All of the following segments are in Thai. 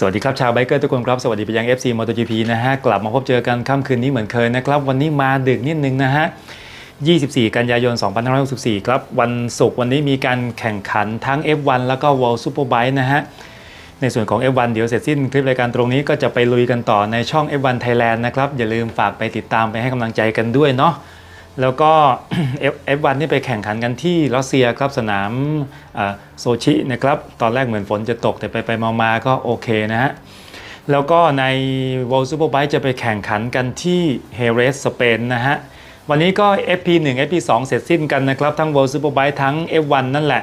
สวัสดีครับ ชาวไบเกอร์ทุกคนครับ สวัสดีไปยัง FC MotoGP นะฮะ กลับมาพบเจอกันค่ำคืนนี้เหมือนเคยนะครับ วันนี้มาดึกนิดนึงนะฮะ 24 กันยายน 2564 ครับ วันศุกร์วันนี้มีการแข่งขันทั้ง F1 แล้วก็ World Superbike นะฮะ ในส่วนของ F1 เดี๋ยวเสร็จสิ้นคลิปรายการตรงนี้ก็จะไปลุยกันต่อในช่อง F1 Thailand นะครับ อย่าลืมฝากไปติดตามไปให้กำลังใจกันด้วยเนาะ แล้วก็ F1 นี่ไปแข่งขันกันที่รัสเซียครับสนามโซชินะครับ ตอนแรกเหมือนฝนจะตกแต่ไปไปๆมาๆก็โอเคนะฮะ แล้วก็ใน World Superbike จะไปแข่งขันกันที่เฮเรสสเปนนะฮะ วันนี้ก็ FP1 FP2 เสร็จสิ้นกันนะครับ ทั้ง World Superbike ทั้ง F1 นั่นแหละ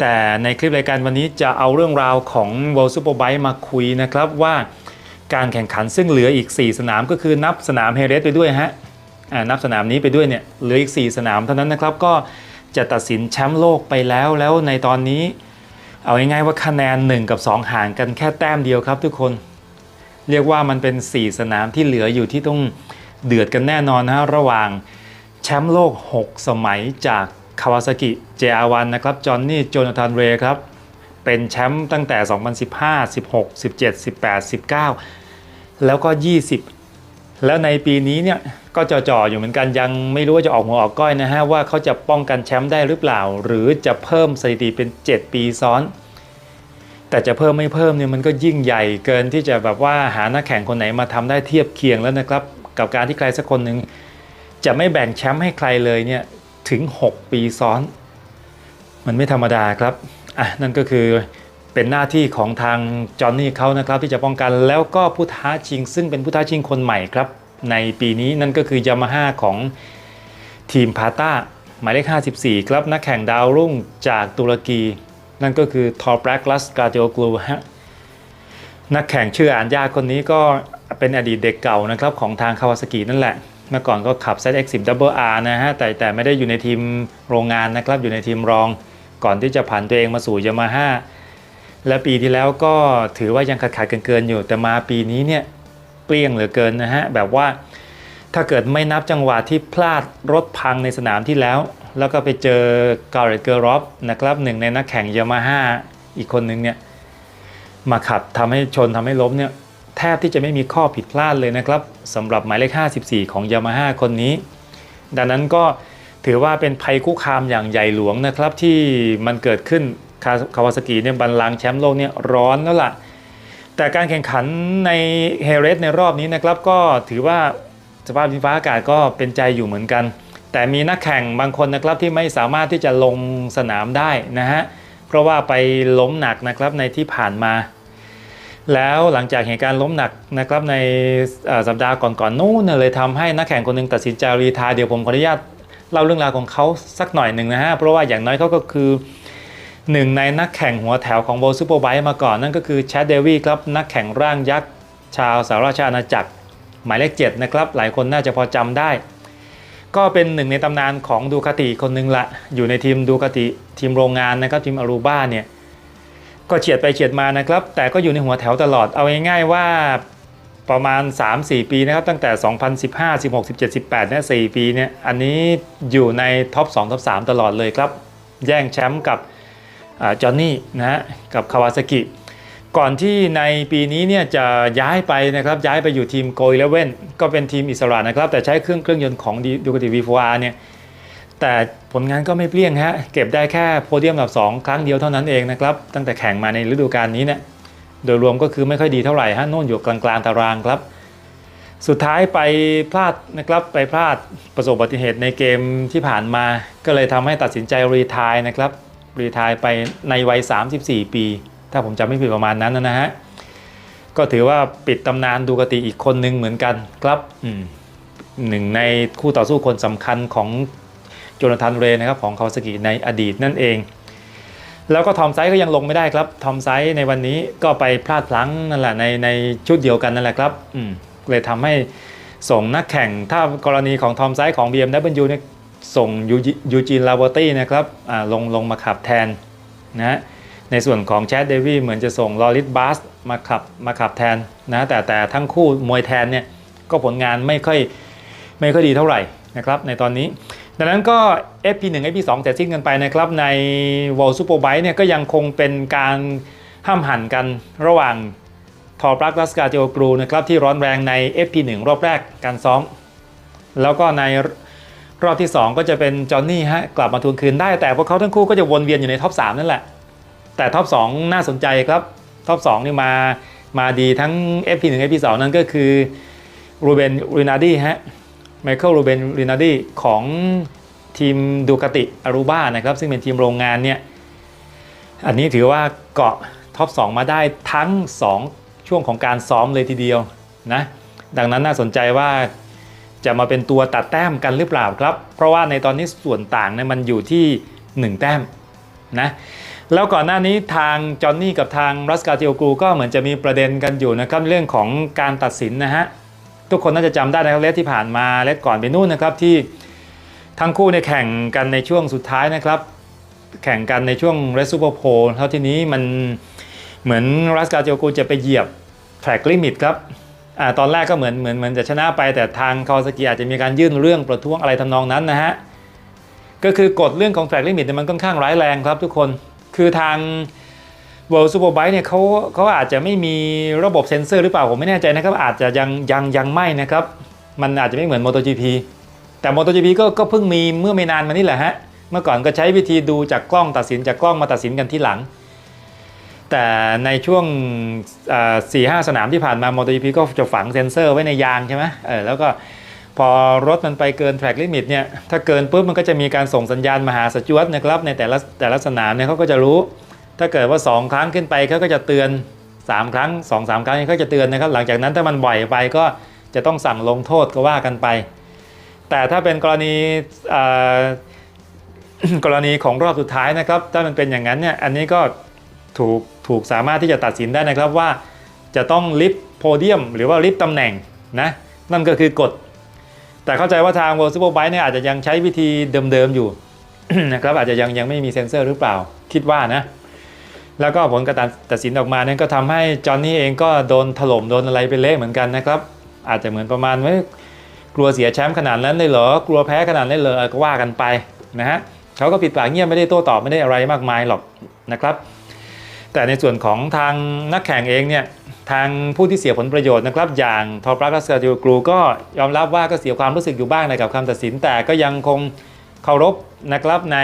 แต่ในคลิปรายการวันนี้จะเอาเรื่องราวของ World Superbike มาคุยนะครับว่าการแข่งขันซึ่งเหลืออีก 4 สนามก็คือนับสนามเฮเรสไปด้วยฮะ นับสนามนี้ไปด้วยเนี่ยเหลืออีก 4 สนามเท่านั้นนะครับก็จะตัดสินแชมป์โลกไปแล้วแล้วในตอนนี้ เอาง่ายๆว่าคะแนน 1 กับ 2 ห่างกันแค่แต้มเดียวครับทุกคน เรียกว่ามันเป็น 4 สนามที่เหลืออยู่ที่ต้องเดือดกันแน่นอนนะระหว่างแชมป์โลก 6 สมัยจากคาวาซากิ JR1 นนะครับจอห์นนี่โจนาธานเรย์ครับเป็นแชมป์ตั้งแต่ 2015 16 17 18 19 แล้วก็20 แล้วในปีนี้เนี่ยก็จ่อๆอยู่เหมือนกันยังไม่รู้ว่าจะออกหัวออกก้อยนะฮะว่าเขาจะป้องกันแชมป์ได้หรือเปล่า หรือจะเพิ่มสถิติเป็น 7 ปีซ้อน แต่จะเพิ่มไม่เพิ่มเนี่ยมันก็ยิ่งใหญ่เกินที่จะแบบว่าหานักแข่งคนไหนมาทำได้เทียบเคียงแล้วนะครับ กับการที่ใครสักคนหนึ่งจะไม่แบ่งแชมป์ให้ใครเลยเนี่ยถึง 6 ปีซ้อน มันไม่ธรรมดาครับอะนั่นก็คือ เป็นหน้าที่ของทางจอห์นนี่เขานะครับที่จะป้องกันแล้วก็ผู้ท้าชิง ซึ่งเป็นผู้ท้าชิงคนใหม่ครับในปีนี้นั่นก็คือยามาฮ่าของทีมพาต้าหมายเลข 54 ครับนักแข่งดาวรุ่งจากตุรกี นั่นก็คือทอร์แบล็กลัสกาเจโอกลูฮะนักแข่งชื่ออ่านยากคนนี้ก็เป็นอดีตเด็กเก่านะครับของทางคาวาซากินั่นแหละ เมื่อก่อนก็ขับ ZX10 Double R นะฮะแต่แต่ไม่ได้อยู่ในทีมโรงงานนะครับอยู่ในทีมรอง ก่อนที่จะผ่านตัวเองมาสู่ยามาฮ่า และปีที่แล้วก็ถือว่ายังขาดขาดๆเกินๆอยู่ แต่มาปีนี้เนี่ยเปรี้ยงเหลือเกินนะฮะแบบว่าถ้าเกิดไม่นับจังหวะที่พลาดรถพังในสนามที่แล้ว แล้วก็ไปเจอกาเรตเกอร์รอฟนะครับหนึ่งในนักแข่งยามาฮ่าอีกคนนึงเนี่ยมาขับทำให้ชนทำให้ล้มเนี่ยแทบที่จะไม่มีข้อผิดพลาดเลยนะครับสำหรับหมายเลข 54 ของยามาฮ่าคนนี้ ดังนั้นก็ถือว่าเป็นภัยคุกคามอย่างใหญ่หลวงนะครับที่มันเกิดขึ้น คาคาวาซากิเนี่ยบัลลังก์แชมป์โลกเนี่ยร้อนแล้วล่ะ แต่การแข่งขันในเฮเรสในรอบนี้นะครับก็ถือว่าสภาพดินฟ้าอากาศก็เป็นใจอยู่เหมือนกัน แต่มีนักแข่งบางคนนะครับที่ไม่สามารถที่จะลงสนามได้นะฮะเพราะว่าไปล้มหนักนะครับในที่ผ่านมา แล้วหลังจากเหตุการณ์ล้มหนักนะครับในสัปดาห์ก่อนๆนู้นเลยทำให้นักแข่งคนหนึงตัดสินใจรีทายเดี๋ยวผมขออนุญาตเล่าเรื่องราวของเขาสักหน่อยหนึ่งนะฮะเพราะว่าอย่างน้อยเขาก็คือ หนึ่งในนักแข่งหัวแถวของโบซูเปอร์ไบค์มาก่อนนั่นก็คือแชดเดวี่ครับนักแข่งร่างยักษ์ชาวสหราชอาณาจักร หมายเลข7นะครับหลายคนน่าจะพอจำได้ ก็เป็นหนึ่งในตำนานของดูคาติคนหนึ่งละ อยู่ในทีมดูคาติทีมโรงงานนะครับทีมอารูบ้าเนี่ยก็เฉียดไปเฉียดมานะครับ แต่ก็อยู่ในหัวแถวตลอดเอาง่ายๆว่าประมาณ 3-4 ปีนะครับ ตั้งแต่ 2015 16 17 18เนี่ย4ปีเนี่ยอันนี้อยู่ในท็อป2ท็อป3ตลอดเลยครับ แย่งแชมป์กับ จอห์นนี่นะฮะกับคาวาซากิก่อนที่ในปีนี้เนี่ยจะย้ายไปนะครับย้ายไปอยู่ทีมโกลเลเว่นก็เป็นทีมอิสระนะครับ แต่ใช้เครื่องเครื่องยนต์ของดูคาติวีฟอาเนี่ยแต่ผลงานก็ไม่เปรี้ยงฮะเก็บได้แค่โพเดียมอันดับ 2 ครั้งเดียวเท่านั้นเองนะครับ ตั้งแต่แข่งมาในฤดูกาลนี้เนี่ยโดยรวมก็คือไม่ค่อยดีเท่าไหร่ฮะโน่นอยู่กลางๆตารางครับ สุดท้ายไปพลาดนะครับไปพลาดประสบอุบัติเหตุในเกมที่ผ่านมา ก็เลยทำให้ตัดสินใจรีทายนะครับ รีทายไปในวัย 34 ปี ถ้าผมจำไม่ผิดประมาณนั้นนะฮะ ก็ถือว่าปิดตำนานดูกติอีกคนหนึ่งเหมือนกันครับอืมหนึ่งในคู่ต่อสู้คนสำคัญของโจนาธานเรนะครับของคาวาซากิในอดีตนั่นเอง แล้วก็ทอมไซส์ก็ยังลงไม่ได้ครับทอมไซส์ในวันนี้ก็ไปพลาดพลั้งนั่นแหละในในชุดเดียวกันนั่นแหละครับอืมเลยทำให้ส่งนักแข่งถ้ากรณีของทอมไซส์ของ BMW เนี่ย ส่งยูจิยูจีนลาบอตี้นะครับลงลงมาขับแทนนะในส่วนของแชดเดวี่เหมือนจะส่งลอริสบาสมาขับมาขับแทนนะแต่แต่ทั้งคู่มวยแทนเนี่ยก็ผลงานไม่ค่อยไม่ค่อยดีเท่าไหร่นะครับในตอนนี้ดังนั้นก็ FP1 FP2 แต่สิ้นกันไปนะครับใน World Superbike เนี่ยก็ยังคงเป็นการห้ามหันกันระหว่างทอปรักรัสกาเจโอกรูนะครับที่ร้อนแรงใน FP1 รอบแรกการซ้อม แล้วก็ใน รอบที่ 2 ก็จะเป็นจอห์นนี่ฮะกลับมาทวงคืนได้แต่พวกเขาทั้งคู่ก็จะวนเวียนอยู่ในท็อป3นั่นแหละ แต่ท็อป2น่าสนใจครับท็อป2นี่มามาดีทั้ง FP1 FP2 นั่นก็คือรูเบนรินาดีฮะไมเคิลรูเบนรินาดีของทีมดูคาติอารูบ้านะครับ ซึ่งเป็นทีมโรงงานเนี่ยอันนี้ถือว่าเกาะท็อป 2 มาได้ทั้ง 2 ช่วงของการซ้อมเลยทีเดียวนะดังนั้นน่าสนใจว่า จะมาเป็นตัวตัดแต้มกันหรือเปล่าครับ เพราะว่าในตอนนี้ส่วนต่างเนี่ยมันอยู่ที่ 1 แต้มนะแล้วก่อนหน้านี้ทางจอห์นนี่กับทางรัสกาเตียกูก็เหมือนจะมีประเด็นกันอยู่นะครับเรื่องของการตัดสินนะฮะทุกคนน่าจะจำได้นะครับเลสที่ผ่านมาเลสก่อนไปนู่นนะครับที่ทั้งคู่เนี่ยแข่งกันในช่วงสุดท้ายนะครับ แข่งกันในช่วงเรสซูเปอร์โพลแล้วทีนี้มันเหมือนรัสกาเจโกูจะไปเหยียบแทร็กลิมิตครับ ตอนแรกก็เหมือนเหมือนเหมือนจะชนะไป แต่ทางคาวาซากิอาจจะมีการยื่นเรื่องประท้วงอะไรทำนองนั้นนะฮะก็คือกฎเรื่องของแทร็กลิมิตเนี่ยมันค่อนข้างร้ายแรงครับทุกคนคือทาง World Superbike เนี่ยเขาเขาอาจจะไม่มีระบบเซ็นเซอร์หรือเปล่า ผมไม่แน่ใจนะครับ อาจจะยังยังยังไม่นะครับ มันอาจจะไม่เหมือน MotoGP แต่ MotoGP ก็ก็เพิ่งมีเมื่อไม่นานมานี่แหละฮะ เมื่อก่อนก็ใช้วิธีดูจากกล้องตัดสินจากกล้องมาตัดสินกันที่หลัง แต่ในช่วงสี่ห้าสนามที่ผ่านมา MotoGP ก็จะฝังเซ็นเซอร์ไว้ในยางใช่ไหมเออแล้วก็พอรถมันไปเกินแทร็กลิมิตเนี่ยถ้าเกินปุ๊บมันก็จะมีการส่งสัญญาณมาหาสจวตนะครับในแต่ละแต่ละสนามเนี่ยเขาก็จะรู้ ถ้าเกิดว่า 2 ครั้งขึ้นไปเขาก็จะเตือน 3 ครั้ง 2 3 ครั้งเขาจะเตือนนะครับ หลังจากนั้นถ้ามันบ่อยไปก็จะต้องสั่งลงโทษก็ว่ากันไป แต่ถ้าเป็นกรณีกรณีของรอบสุดท้ายนะครับ ถ้ามันเป็นอย่างนั้นเนี่ยอันนี้ก็ ถูกถูกสามารถที่จะตัดสินได้นะครับว่า จะต้องลิฟต์โพเดียม หรือว่าลิฟต์ตำแหน่งนะนั่นก็คือกฎแต่เข้าใจว่าทาง World Superbike เนี่ยอาจจะยังใช้วิธีเดิมๆอยู่นะครับอาจจะยังยังไม่มีเซ็นเซอร์หรือเปล่า คิดว่านะ แล้วก็ผลการตัดสินออกมาเนี่ยก็ทำให้จอห์นนี่เองก็โดนถล่มโดนอะไรไปเละเหมือนกันนะครับ อาจจะเหมือนประมาณว่ากลัวเสียแชมป์ขนาดนั้นเลยเหรอกลัวแพ้ขนาดนั้นเลยเก็ว่ากันไปนะฮะเขาก็ปิดปากเงียบไม่ได้โต้ตอบไม่ได้อะไรมากมายหรอกนะครับ แต่ในส่วนของทางนักแข่งเองเนี่ยทางผู้ที่เสียผลประโยชน์นะครับ อย่างทอปรักรัสกาติกรูก็ยอมรับว่าก็เสียความรู้สึกอยู่บ้างในกับคำตัดสิน แต่ก็ยังคงเคารพนะครับใน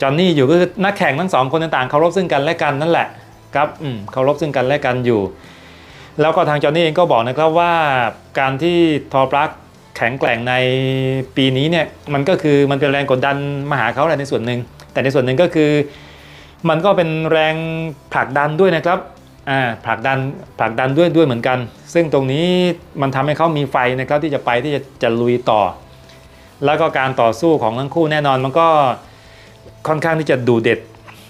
จอห์นนี่อยู่ก็คือนักแข่งทั้งสองคนต่างๆเคารพซึ่งกันและกันนั่นแหละครับเคารพซึ่งกันและกันอยู่ แล้วก็ทางจอห์นนี่เองก็บอกนะครับว่าการที่ทอปลักแข็งแกร่งในปีนี้เนี่ยมันก็คือมันเป็นแรงกดดันมาหาเขาแหละในส่วนหนึ่งแต่ในส่วนหนึ่งก็คือ มันก็เป็นแรงผลักดันด้วยนะครับอ่าผลักดันผลักดันด้วยด้วยเหมือนกัน ซึ่งตรงนี้มันทำให้เขามีไฟนะครับที่จะไปที่จะจะลุยต่อ แล้วก็การต่อสู้ของทั้งคู่แน่นอนมันก็ค่อนข้างที่จะดูเด็ด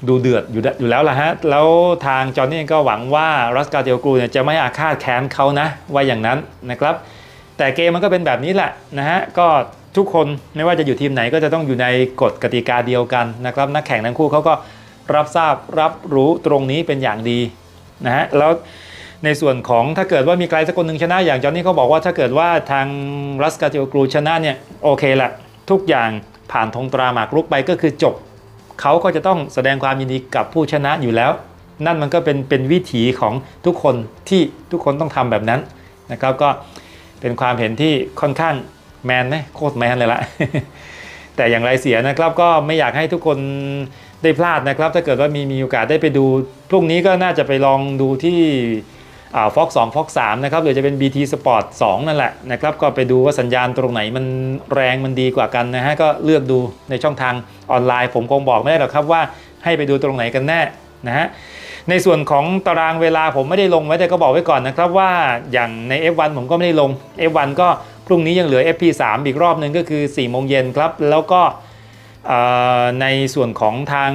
ดูเดือดอยู่อยู่แล้วล่ะฮะ แล้วทางจอห์นนี่ก็หวังว่ารัสกาเตียกรูเนี่ยจะไม่อาฆาตแค้นเขานะว่าอย่างนั้นนะครับ แต่เกมมันก็เป็นแบบนี้แหละนะฮะ ก็ทุกคนไม่ว่าจะอยู่ทีมไหนก็จะต้องอยู่ในกฎกติกาเดียวกันนะครับ นักแข่งทั้งคู่เขาก็ รับทราบรับรู้ตรงนี้เป็นอย่างดีนะฮะแล้วในส่วนของถ้าเกิดว่ามีใครสักคนหนึ่งชนะ อย่างจอนนี่เขาบอกว่าถ้าเกิดว่าทางรัสกาเตียกรูชนะเนี่ยโอเคละทุกอย่างผ่านธงตราหมากรุกไปก็คือจบเขาก็จะต้องแสดงความยินดีกับผู้ชนะอยู่แล้ว นั่นมันก็เป็นเป็นวิถีของทุกคนที่ทุกคนต้องทำแบบนั้นนะครับก็เป็นความเห็นที่ค่อนข้างแมนนะโคตรแมนเลยละแต่อย่างไรเสียนะครับก็ไม่อยากให้ทุกคน ได้พลาดนะครับ ถ้าเกิดว่ามีมีโอกาสได้ไปดู พรุ่งนี้ก็น่าจะไปลองดูที่ฟ็อกสองฟ็อกสามนะครับหรือจะเป็น BT Sport 2 นั่นแหละนะครับก็ไปดูว่าสัญญาณตรงไหนมันแรงมันดีกว่ากันนะฮะก็เลือกดูในช่องทางออนไลน์ ผมคงบอกไม่ได้หรอกครับว่าให้ไปดูตรงไหนกันแน่นะฮะในส่วนของตารางเวลาผมไม่ได้ลงไว้แต่ก็บอกไว้ก่อนนะครับว่าอย่างใน F1 ผมก็ไม่ได้ลง F1 ก็พรุ่งนี้ยังเหลือ FP3 อีกรอบหนึ่งก็คือ4โมงเย็นครับแล้วก็ ในส่วนของทาง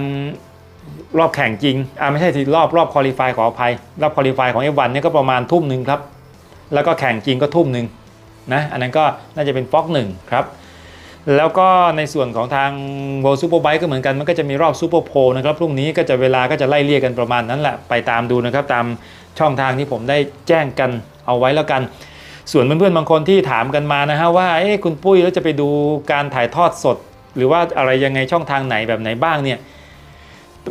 รอบแข่งจริงอ่าไม่ใช่สิรอบรอบคอลี่ไฟขออภัย รอบคอลี่ไฟายของ F1 เนี่ยก็ประมาณทุ่มหนึ่งครับ แล้วก็แข่งจริงก็ทุ่มหนึ่งนะอันนั้นก็น่าจะเป็นฟ็อกหนึ่งครับ แล้วก็ในส่วนของทาง World Superbike ก็เหมือนกันมันก็จะมีรอบ Super p o นะครับพรุ่งนี้ก็จะเวลาก็จะไล่เรียกกันประมาณนั้นแหละไปตามดูนะครับ ตามช่องทางที่ผมได้แจ้งกันเอาไว้แล้วกัน ส่วนเพื่อนๆบางคนที่ถามกันมานะฮะว่าเอ้คุณปุ้ยแล้วจะไปดูการถ่ายทอดสด หรือว่าอะไรยังไงช่องทางไหนแบบไหนบ้างเนี่ย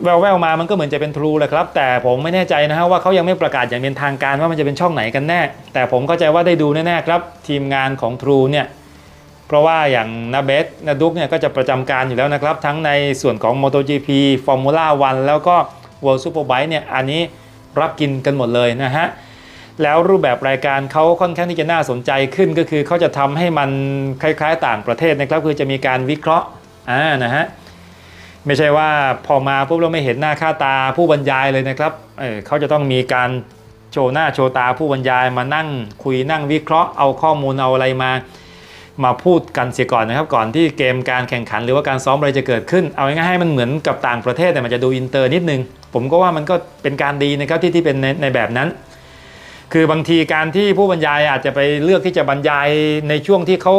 แววๆมามันก็เหมือนจะเป็นทรูแหละครับ แต่ผมไม่แน่ใจนะฮะว่าเขายังไม่ประกาศอย่างเป็นทางการว่ามันจะเป็นช่องไหนกันแน่ แต่ผมเข้าใจว่าได้ดูแน่ๆครับ ทีมงานของทรูเนี่ยเพราะว่าอย่างนาเบสนาดุกเนี่ยก็จะประจำการอยู่แล้วนะครับ ทั้งในส่วนของ MotoGP Formula 1 แล้วก็ World Superbike เนี่ยอันนี้รับกินกันหมดเลยนะฮะ แล้วรูปแบบรายการเขาค่อนข้างที่จะน่าสนใจขึ้นก็คือเขาจะทำให้มันคล้าย ๆ ต่างประเทศนะครับคือจะมีการวิเคราะห์อ่านะฮะไม่ใช่ว่าพอมาปุ๊บเราไม่เห็นหน้าค่าตาผู้บรรยายเลยนะครับเออเขาจะต้องมีการโชว์หน้าโชว์ตาผู้บรรยายมานั่งคุยนั่งวิเคราะห์เอาข้อมูลเอาอะไรมามาพูดกันเสียก่อนนะครับก่อนที่เกมการแข่งขันหรือว่าการซ้อมอะไรจะเกิดขึ้น เอาง่ายๆให้มันเหมือนกับต่างประเทศแต่มันจะดูอินเตอร์นิดนึง ผมก็ว่ามันก็เป็นการดีนะครับที่ที่เป็นในในแบบนั้น คือบางทีการที่ผู้บรรยายอาจจะไปเลือกที่จะบรรยายในช่วงที่เขา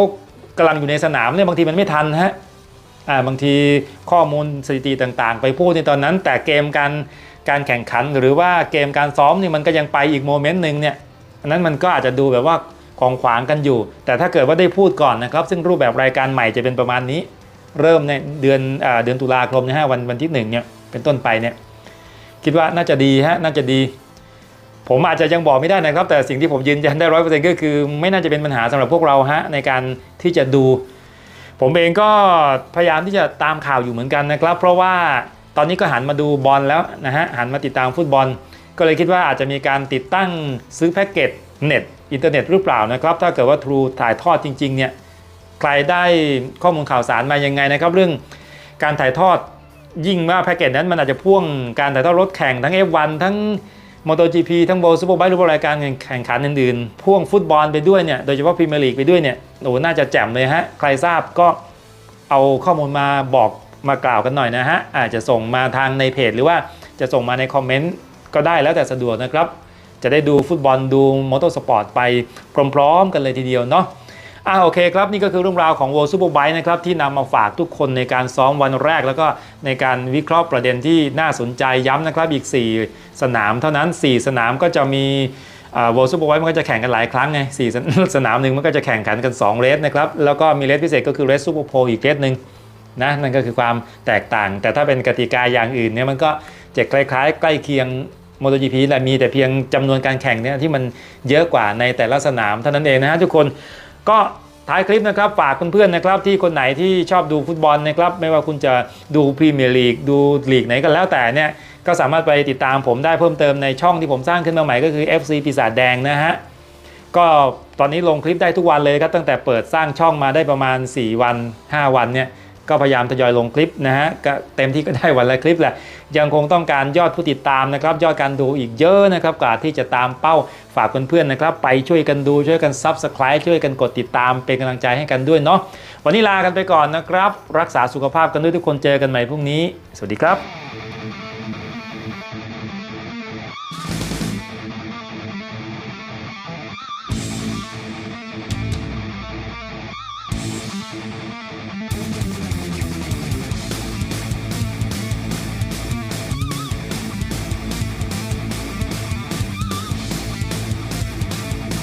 กำลังอยู่ในสนามเนี่ยบางทีมันไม่ทันฮะอ่าบางทีข้อมูลสถิติต่างๆ ไปพูดในตอนนั้น แต่เกมการการแข่งขันหรือว่าเกมการซ้อมนี่มันก็ยังไปอีกโมเมนต์หนึ่งเนี่ยอันนั้นมันก็อาจจะดูแบบว่าของขวางกันอยู่ แต่ถ้าเกิดว่าได้พูดก่อนนะครับ ซึ่งรูปแบบรายการใหม่จะเป็นประมาณนี้ เริ่มในเดือนอ่าเดือนตุลาคมนะฮะวันวันที่หนึ่งเนี่ยเป็นต้นไปเนี่ยคิดว่าน่าจะดีฮะน่าจะดี ผมอาจจะยังบอกไม่ได้นะครับ แต่สิ่งที่ผมยืนยันได้ร้อยเปอร์เซ็นต์ก็คือ ไม่น่าจะเป็นปัญหาสำหรับพวกเราฮะในการที่จะดู ผมเองก็พยายามที่จะตามข่าวอยู่เหมือนกันนะครับ เพราะว่าตอนนี้ก็หันมาดูบอลแล้วนะฮะหันมาติดตามฟุตบอล ก็เลยคิดว่าอาจจะมีการติดตั้งซื้อแพ็กเกจเน็ตอินเทอร์เน็ตหรือเปล่านะครับ ถ้าเกิดว่า True ถ่ายทอดจริง ๆ เนี่ย ใครได้ข้อมูลข่าวสารมายังไงนะครับ เรื่องการถ่ายทอดยิ่งว่าแพ็กเกจนั้นมันอาจจะพ่วงการถ่ายทอดรถแข่งทั้ง F1 ทั้ง MotoGP ทั้ง World Superbike หรือรายการแข่งขันอื่นๆ พ่วงฟุตบอลไปด้วยเนี่ย โดยเฉพาะพรีเมียร์ลีกไปด้วยเนี่ย โอ้หน่าจะแจ่มเลยฮะ ใครทราบก็เอาข้อมูลมาบอกมากล่าวกันหน่อยนะฮะ อาจจะส่งมาทางในเพจ หรือว่าจะส่งมาในคอมเมนต์ก็ได้แล้วแต่สะดวกนะครับ จะได้ดูฟุตบอลดูมอเตอร์สปอร์ตไปพร้อมๆ กันเลยทีเดียวเนาะ อ่าโอเคครับนี่ก็คือเรื่องราวของ World Superbike นะครับที่นำมาฝากทุกคนในการซ้อมวันแรก แล้วก็ในการวิเคราะห์ประเด็นที่น่าสนใจย้ำนะครับอีก 4 สนามเท่านั้น 4 สนามก็จะมีอ่า World Superbike มันก็จะแข่งกันหลายครั้งไง4สนสนามหนึ่งมันก็จะแข่งขันกัน2เรสนะครับ แล้วก็มีเรสพิเศษก็คือเรสซูเปอร์โพลอีกเรสหนึ่งนะนั่นก็คือความแตกต่าง แต่ถ้าเป็นกติกาอย่างอื่นเนี่ยมันก็จะคล้ายๆ ใกล้เคียง MotoGP แหละมีแต่เพียงจำนวนการแข่งเนี่ยที่มันเยอะกว่าในแต่ละสนามเท่านั้นเองนะฮะทุกคน ก็ท้ายคลิปนะครับฝากเพื่อนๆนะครับที่คนไหนที่ชอบดูฟุตบอลนะครับไม่ว่าคุณจะดูพรีเมียร์ลีกดูลีกไหนก็แล้วแต่เนี่ยก็สามารถไปติดตามผมได้เพิ่มเติมในช่องที่ผมสร้างขึ้นมาใหม่ก็คือ FC ปีศาจแดงนะฮะก็ตอนนี้ลงคลิปได้ทุกวันเลยครับตั้งแต่เปิดสร้างช่องมาได้ประมาณ 4 วัน 5 วันเนี่ย ก็พยายามทยอยลงคลิปนะฮะก็เต็มที่ก็ได้วันละคลิปแหละ ยังคงต้องการยอดผู้ติดตามนะครับ ยอดการดูอีกเยอะนะครับกว่าที่จะตามเป้าฝากเพื่อนๆนะครับ ไปช่วยกันดูช่วยกันซับสไคร b ์ช่วยกันกดติดตามเป็นกำลังใจให้กันด้วยเนาะวันนี้ลากันไปก่อนนะครับ รักษาสุขภาพกันด้วยทุกคนเจอกันใหม่พรุ่งนี้ สวัสดีครับ